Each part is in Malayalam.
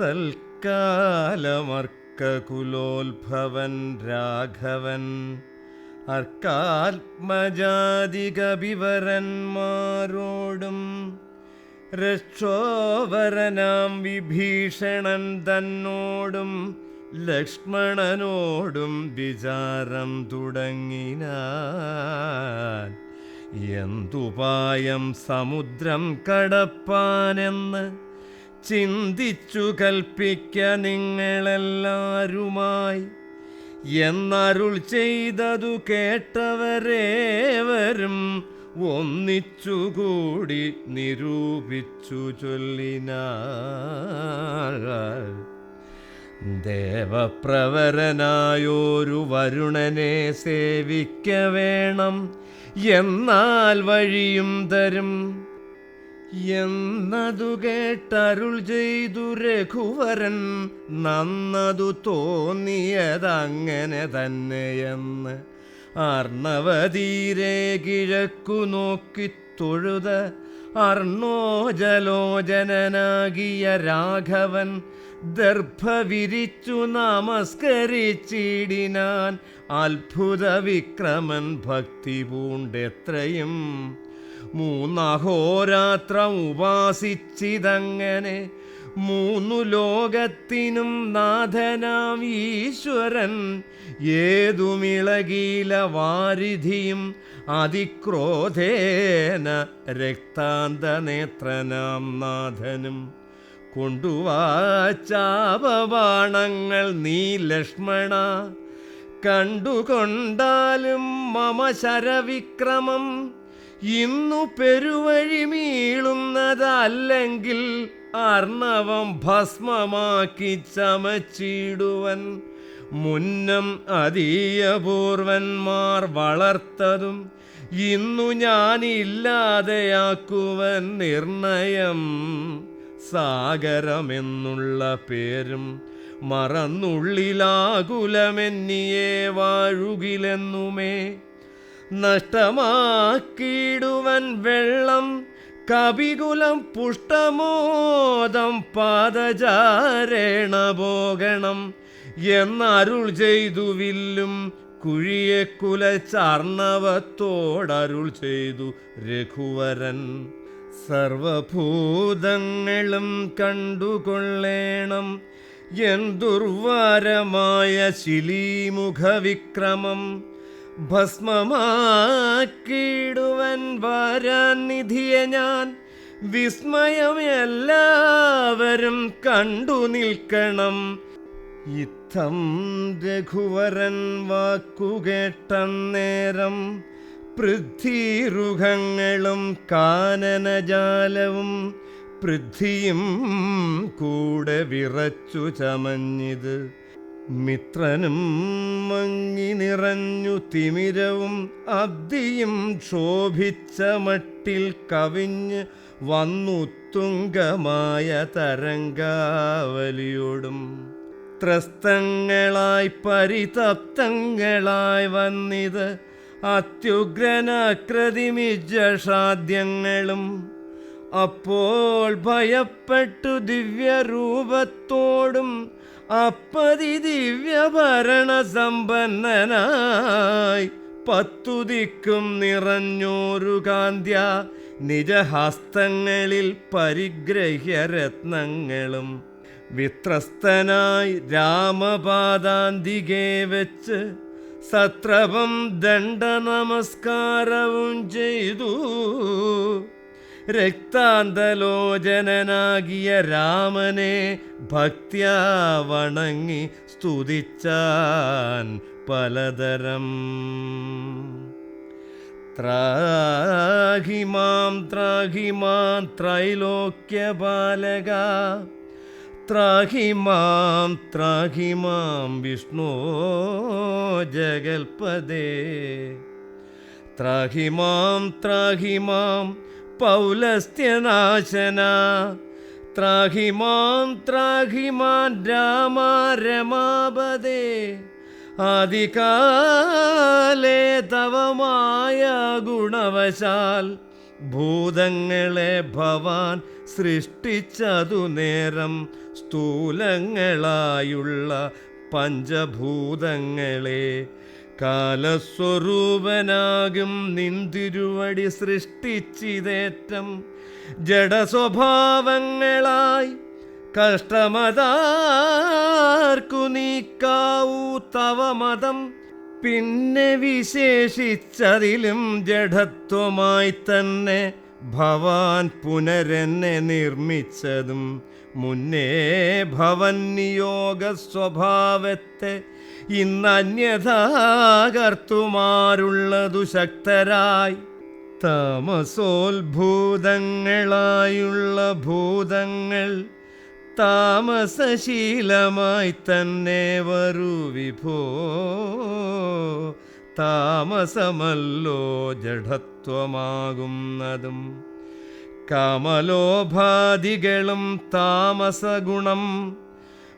തൽക്കാലമർക്കകുലോത്ഭവൻ രാഘവൻ. അർക്കാത്മജാതികവിവരന്മാരോടും രക്ഷോവരനാം വിഭീഷണൻ തന്നോടും ലക്ഷ്മണനോടും വിചാരം തുടങ്ങിനാൻ. എന്തുപായം സമുദ്രം കടപ്പാനെന്ന് ചിന്തിച്ചു കൽപ്പിക്ക നിങ്ങളെല്ലാരുമായി. എന്നരുൾ ചെയ്തതു കേട്ടവരേവരും ഒന്നിച്ചുകൂടി നിരൂപിച്ചു ചൊല്ലിനാൾ. ദേവപ്രവരനായോരു വരുണനെ സേവിക്ക വേണം എന്നാൽ വഴിയും തരും. എന്നതു കേട്ടരുൾ ചെയ്തു രഘുവരൻ നന്നതു തോന്നിയതങ്ങനെ തന്നെയെന്ന് അർണവതീരെ കിഴക്കു നോക്കി തൊഴുത അർണോജലോചനനാകിയ രാഘവൻ ദർഭ വിരിച്ചു നമസ്കരിച്ചിടിനാൻ. അത്ഭുത വിക്രമൻ ഭക്തി പൂണ്ടെത്രയും മൂന്നഹോരാത്രം ഉപാസിച്ചിതങ്ങനെ മൂന്നു ലോകത്തിനും നാഥനാം ഈശ്വരൻ. ഏതുമിളകീല വാരിധിയും അതിക്രോധേന രക്താന്തനേത്രനാം നാഥനും. കൊണ്ടുവാച്ചാപബാണങ്ങൾ നീ ലക്ഷ്മണ കണ്ടുകൊണ്ടാലും മമ ശരവിക്രമം ഇന്നു പെരുവഴി മീളുന്നതല്ലെങ്കിൽ അർണവം ഭസ്മമാക്കി ചമച്ചിടുവൻ. മുന്നം അതീയപൂർവന്മാർ വളർത്തതും ഇന്നു ഞാനില്ലാതെയാക്കുവൻ നിർണയം. സാഗരമെന്നുള്ള പേരും മറന്നുള്ളിലാകുലമെന്നിയെ വാഴുകിലെന്നുമേ. നഷ്ടമാക്കിയിടുവൻ വെള്ളം കവികുലം പുഷ്ടമോദം പാദചാരേണ പോകണം എന്നരുൾ ചെയ്തു വില്ലും കുഴിയെ കുലച്ചാർണവത്തോടരുൾ ചെയ്തു രഘുവരൻ. സർവഭൂതങ്ങളും കണ്ടുകൊള്ളേണം. എന്തുർവാരമായ ശിലീമുഖവിക്രമം. ഭസ്മമാക്കിടുവൻ വരാൻ നിധിയെ ഞാൻ. വിസ്മയം എല്ലാവരും കണ്ടു നിൽക്കണം. ഇത്തം രഘുവരൻ വാക്കുകേട്ടന്നേരം പൃഥ്വീരുഖങ്ങളും കാനനജാലവും പൃഥ്വിയും കൂടെ വിറച്ചു ചമഞ്ഞിത്. മിത്രനും മങ്ങി നിറഞ്ഞു തിമിരവും അബ്ദിയും ക്ഷോഭിച്ച മട്ടിൽ കവിഞ്ഞ് വന്നു തുങ്കമായ തരംഗാവലിയോടും. ത്രസ്തങ്ങളായി പരിതപ്തങ്ങളായി വന്നിത് അത്യുഗ്രനാക്രതിമിജഷാദ്യങ്ങളും അപ്പോൾ ഭയപ്പെട്ടു ദിവ്യരൂപത്തോടും അപ്പതി ദിവ്യഭരണ സമ്പന്നനായി പത്തു ദിക്കും നിറഞ്ഞോരു കാന്ത്യ. നിജഹസ്തങ്ങളിൽ പരിഗ്രഹ്യരത്നങ്ങളും വിത്രസ്തനായി രാമപാദാന്തികെ വെച്ച് സത്രപം ദണ്ഡ നമസ്കാരവും ചെയ്തു. രക്താന്തലോചനനാകിയ രാമനെ ഭക്ത്യാ വണങ്ങി സ്തുതിച്ചാൻ പലതരം. ത്രാഹിമാം ത്രാഹിമാം ത്രൈലോക്യപാലക ത്രാഹിമാം ത്രാഹിമാം വിഷ്ണോ ജഗൽപദേ ത്രാഹിമാം ത്രാഹിമാം പൗലസ്ത്യനാശന. ത്രാഹിമാം ത്രാഹിമാൻ രാമ ആദികാലേ തവമായ ഗുണവശാൽ ഭൂതങ്ങളെ ഭവാൻ സൃഷ്ടിച്ചതു നേരം സ്ഥൂലങ്ങളായുള്ള പഞ്ചഭൂതങ്ങളെ കാലസ്വരൂപനാകും നിന്തിരുവടി സൃഷ്ടിച്ചിതേറ്റം. ജഡസ്വഭാവങ്ങളായി കഷ്ടമതാർക്കു നീക്കാവൂ തവ മതം പിന്നെ വിശേഷിച്ചതിലും ജഡത്വമായി തന്നെ ഭവാൻ പുനരെന്നെ നിർമ്മിച്ചതും. മുന്നേ ഭവൻ നിയോഗ സ്വഭാവത്തെ ഇന്നന്യഥാകർത്തുമാരുള്ളതു ശക്തരായി. താമസോത്ഭൂതങ്ങളായുള്ള ഭൂതങ്ങൾ താമസശീലമായി തന്നെ വരൂ വിഭോ. താമസമല്ലോ ജഡത്വമാകുന്നതും കാമലോഭാദികളും താമസഗുണം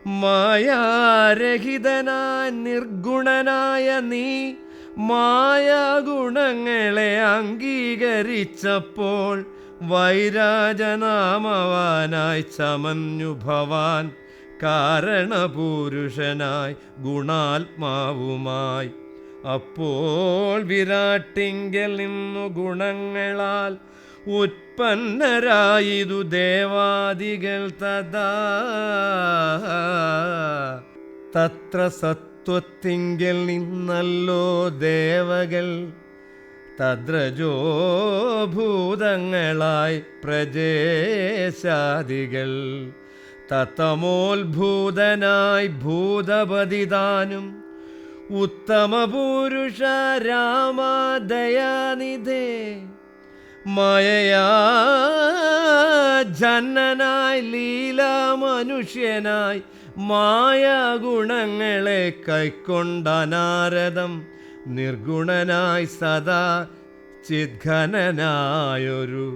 മായാരഹിതനായ നിർഗുണനായ നീ മായാഗുണങ്ങളെ അംഗീകരിച്ചപ്പോൾ വൈരാജനാമവാനായി ചമഞ്ഞു ഭവാൻ കാരണപുരുഷനായി ഗുണാത്മാവുമായി. അപ്പോൾ വിരാട്ടിങ്കൽ നിന്നു ഗുണങ്ങളാൽ ഉത്പന്നരായിതു ദേവാദികൾ തഥാ. തത്ര സത്വത്തിങ്കിൽ നിന്നല്ലോ ദേവകൾ. തദ്രജോ ഭൂതങ്ങളായി പ്രജേശാദികൾ. തത്തമോത്ഭൂതനായി ഭൂതപതിദാനും ഉത്തമപുരുഷ രാമദയാനിധേ മയയാ ജനനായി ലീല മനുഷ്യനായി മായ ഗുണങ്ങളെ കൈക്കൊണ്ട നാരദം നിർഗുണനായി സദാ ചിദ്ഘനനായൊരു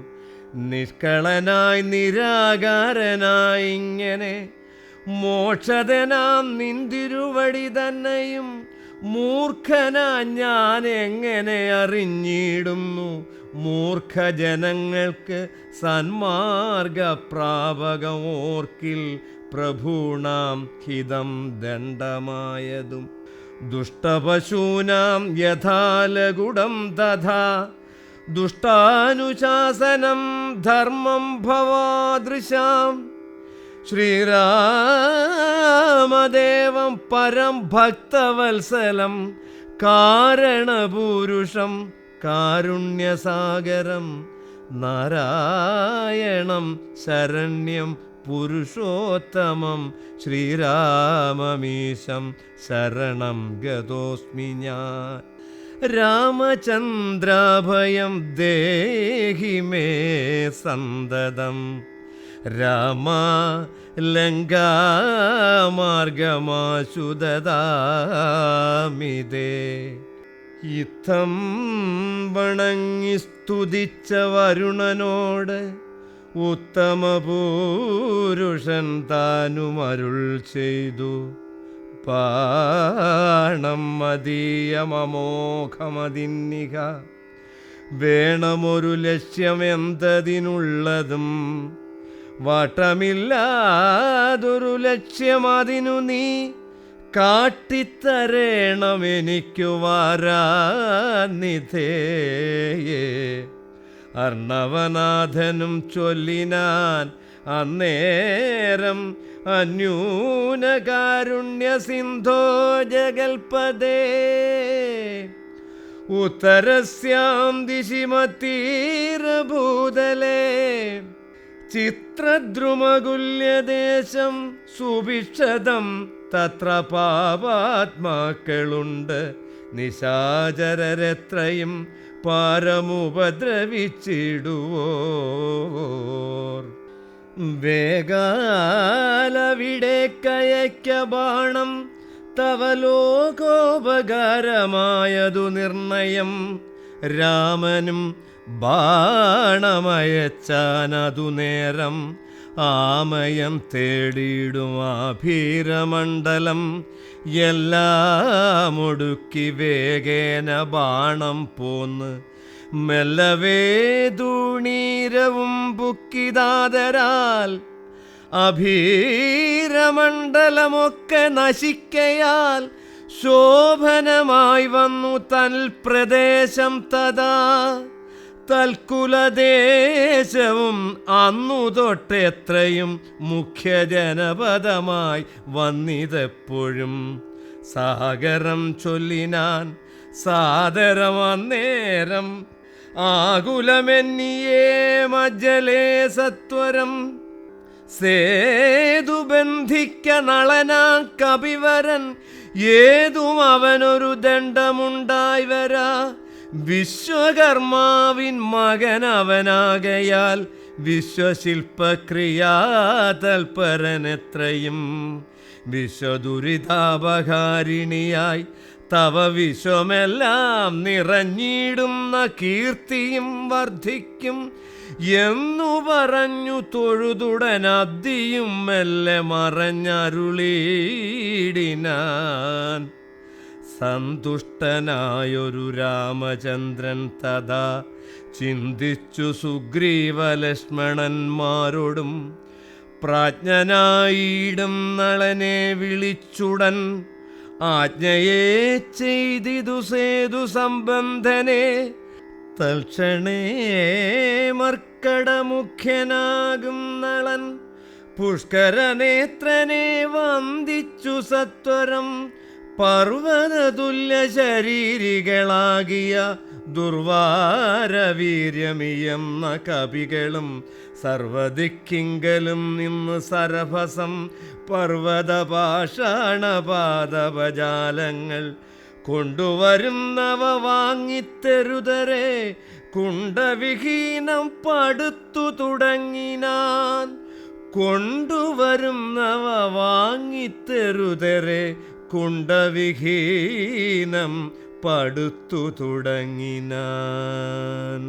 നിഷ്കളനായി നിരാകാരനായി ഇങ്ങനെ മോക്ഷതനാം നിന്തിരുവടി തന്നെയും മൂർഖനാ ഞാൻ എങ്ങനെ അറിഞ്ഞിടുന്നു? മൂർഖജനങ്ങൾക്ക് സന്മാർഗപ്രാപകമോർക്കിൽ പ്രഭൂണാം ഹിതം ദണ്ഡമായതും. ദുഷ്ടപശൂനാം യഥാലകുടം തഥാ. ദുഷ്ടാനുശാസനം ധർമ്മം ഭവാദൃശാം. ശ്രീരാമദേവം പരം ഭക്തവത്സലം കാരണപൂരുഷം കാരുണ്യസാഗരം നാരായണം ശരണ്യം പുരുഷോത്തമം ശ്രീരാമമീശം ശരണം ഗതോസ്മി ഞാൻ. രാമചന്ദ്രാഭയം ദേഹി മേ സന്തതം രാമ ലങ്കാമാർഗമാശുദാമിതേ ഇത്തം വണങ്ങി സ്തുതിച്ച വരുണനോട് ഉത്തമപൂരുഷൻ താനുമരുൾ ചെയ്തു. പാണം മതീയമോഘമതിന്നിക വേണമൊരു ലക്ഷ്യമെന്തതിനുള്ളതും വട്ടമില്ലാതൊരു ലക്ഷ്യമതിനു നീ. കാട്ടിത്തരേണം എനിക്കു വാരാനിധേയേ. അർണവനാഥനും ചൊല്ലിനാൻ അന്നേരം അന്യൂനകാരുണ്യ സിന്ധോ ജഗൽപദേ ഉത്തരസ്യാം ദിശിമത്തീരഭൂതലേ ചിത്രദ്രുമകുല്യദേശം സുഭിക്ഷതം തത്ര പാപാത്മാക്കളുണ്ട്. നിശാചരരെത്രയും പാരമുപദ്രവിച്ചിടുവോർ. വേഗാലവിടെ കയക്ക ബാണം തവ ലോകോപകാരമായതു നിർണയം. രാമനും ബാണമയച്ചാനതു നേരം. ആമയം തേടിയിടും ആഭീരമണ്ഡലം എല്ലാം ഒടുക്കി വേഗേന ബാണം പോന്ന്. മെല്ലവേ തൂണീരവും ബുക്കിതാതരാൽ അഭീരമണ്ഡലമൊക്കെ നശിക്കയാൽ ശോഭനമായി വന്നു തൽ പ്രദേശം തഥാ. തൽക്കുലദേശവും അന്നു തൊട്ടെത്രയും മുഖ്യജനപദമായി വന്നിതെപ്പോഴും. സാഗരം ചൊല്ലിനാൻ സാദരം അന്നേരം ആകുലമെന്നിയേ മജ്ജലേ സത്വരം. സേതു ബന്ധിക്ക നളനാ കപിവരൻ ഏതും അവനൊരു ദണ്ഡമുണ്ടായി വരാ. വിശ്വകർമാവിൻ മകൻ അവനാകയാൽ വിശ്വശില്പക്രിയാതൽപരനെത്രയും. വിശ്വദുരിതാപകാരിണിയായി തവ വിശ്വമെല്ലാം നിറഞ്ഞിടുന്ന കീർത്തിയും വർദ്ധിക്കും. എന്നു പറഞ്ഞു തൊഴുതുടൻ അദ്ധിയും മെല്ലെ മറഞ്ഞരുളീടിനാൻ. സന്തുഷ്ടനായൊരു രാമചന്ദ്രൻ തഥാ ചിന്തിച്ചു സുഗ്രീവലക്ഷ്മണന്മാരോടും പ്രാജ്ഞനായിടും നളനെ വിളിച്ചുടൻ ആജ്ഞയെ ചെയ്തിതു സേതു സംബന്ധനെ തൽക്ഷണേ മർക്കടമുഖ്യനാകും നളൻ. പുഷ്കരനേത്രനെ വന്ദിച്ചു സത്വരം പർവതതുല്യ ശരീരികളാകിയ ദുർവാരവീര്യമിയെന്ന കവികളും സർവദിക്കിങ്കലും നിന്ന് സരഭസം പർവതപാഷാണപാദപജാലങ്ങൾ കൊണ്ടുവരുന്നവ വാങ്ങിത്തരുതരെ കുണ്ടവിഹീനം പടുത്തു തുടങ്ങിനാൻ കൊണ്ടുവരുന്നവ വാങ്ങിത്തെരുതരെ കുണ്ടവിഹീനം പടുത്തു തുടങ്ങിനാൻ.